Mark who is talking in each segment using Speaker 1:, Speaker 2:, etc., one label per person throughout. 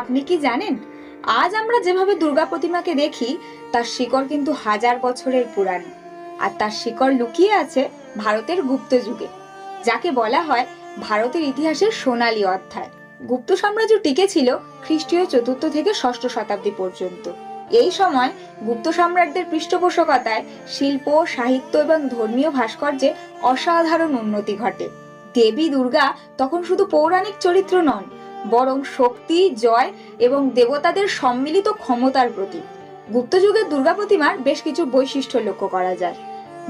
Speaker 1: আপনি কি জানেন? আজ আমরা যেভাবে দুর্গা প্রতিমাকে দেখি, তার শিকড় কিন্তু হাজার বছরের পুরানো। আর তার শিকড় লুকিয়ে আছে ভারতের গুপ্ত যুগে, যাকে বলা হয় ভারতের ইতিহাসের সোনালী অধ্যায়। গুপ্ত সাম্রাজ্য টিকে ছিল খ্রিস্টীয় চতুর্থ থেকে ষষ্ঠ শতাব্দী পর্যন্ত। এই সময় গুপ্ত সম্রাটদের পৃষ্ঠপোষকতায় শিল্প, সাহিত্য এবং ধর্মীয় ভাস্কর্যে অসাধারণ উন্নতি ঘটে। দেবী দুর্গা তখন শুধু পৌরাণিক চরিত্র নন বরং শক্তি, জয় এবং দেবতাদের সম্মিলিত ক্ষমতার প্রতীক। গুপ্তযুগের দুর্গা প্রতিমার বেশ কিছু বৈশিষ্ট্য লক্ষ্য করা যায়।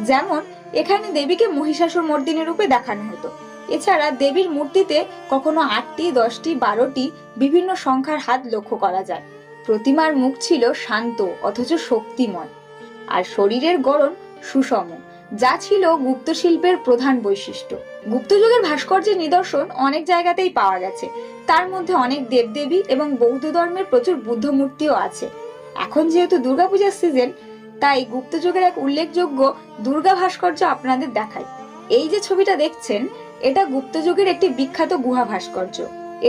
Speaker 1: যেমন, এখানে দেবীকে মহিষাসুর মর্দিনী রূপে দেখানো হতো। এছাড়া দেবীর মূর্তিতে কখনো আটটি, দশটি, বারোটি বিভিন্ন সংখ্যার হাত লক্ষ্য করা যায়। প্রতিমার মুখ ছিল শান্ত, অথচ শক্তিময়। আর শরীরের গড়ন সুষম, যা ছিল গুপ্ত শিল্পের প্রধান বৈশিষ্ট্য। গুপ্তযুগের ভাস্কর্যের নিদর্শন অনেক জায়গাতেই পাওয়া গেছে। তার মধ্যে অনেক দেবদেবী এবং বৌদ্ধ ধর্মের প্রচুর বুদ্ধ মূর্তিও আছে। এখন যেহেতু দুর্গাপূজার সিজন তাই গুপ্তযুগের এক উল্লেখযোগ্য দুর্গা ভাস্কর্য আপনাদের দেখাই। এই যে ছবিটা দেখছেন, এটা গুপ্তযুগের একটি বিখ্যাত গুহা ভাস্কর্য।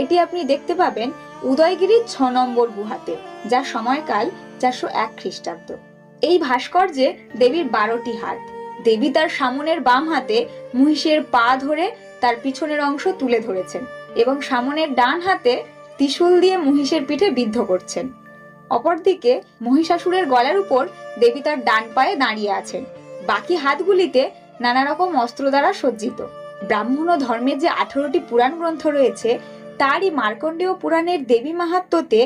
Speaker 1: এটি আপনি দেখতে পাবেন উদয়গিরির ছ নম্বর গুহাতে যার সময়কাল চারশো এক খ্রিস্টাব্দ। এই ভাস্কর্যে দেবীর বারোটি হাত। দেবী তার সামনের বাম হাতে মহিষের পা ধরে তার পিছনের অংশ তুলে ধরেছেন এবং সামনের ডান হাতে ত্রিশূল দিয়ে মহিষের পিঠে বিদ্ধ করছেন। অপরদিকে মহিষাসুরের গলার উপর দেবী তার ডান পায়ে দাঁড়িয়ে আছেন। বাকি হাতগুলিতে নানা রকম অস্ত্র দ্বারা সজ্জিত। ব্রাহ্মণ ধর্মের যে আঠারোটি পুরাণ গ্রন্থ রয়েছে, তারই মার্কণ্ডেয় পুরাণের দেবী মাহাত্ম্যতে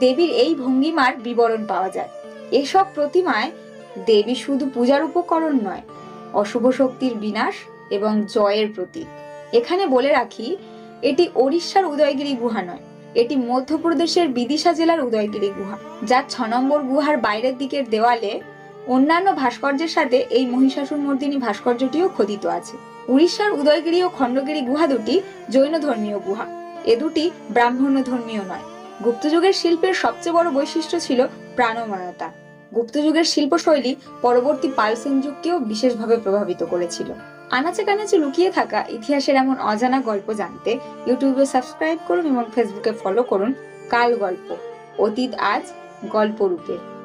Speaker 1: দেবীর এই ভঙ্গিমার বিবরণ পাওয়া যায়। এসব প্রতিমায় দেবী শুধু পূজার উপকরণ নয়, অশুভ শক্তির বিনাশ এবং জয়ের প্রতীক। এখানে বলে রাখি, এটি ওড়িশার উদয়গিরি গুহা নয়, এটি মধ্যপ্রদেশের বিদিশা জেলার উদয়গিরি গুহা, যা ছ নম্বর গুহার বাইরের দিকের দেওয়ালে অন্যান্য ভাস্কর্যের সাথে এই মহিষাসুর মর্দিনী ভাস্কর্যটিও খোদিত আছে। উড়িষ্যার উদয়গিরি ও খণ্ডগিরি গুহা দুটি জৈন ধর্মীয় গুহা, এ দুটি ব্রাহ্মণ্য ধর্মীয় নয়। গুপ্তযুগের শিল্পের সবচেয়ে বড় বৈশিষ্ট্য ছিল প্রাণময়তা। গুপ্তযুগের শিল্পশৈলী পরবর্তী পাল সেন যুগকেও বিশেষভাবে প্রভাবিত করেছিল। আনাচে কানাচে লুকিয়ে থাকা ইতিহাসের এমন অজানা গল্প জানতে ইউটিউবে সাবস্ক্রাইব করুন এবং ফেসবুকে ফলো করুন কাল গল্প অতীত আজ গল্প রূপে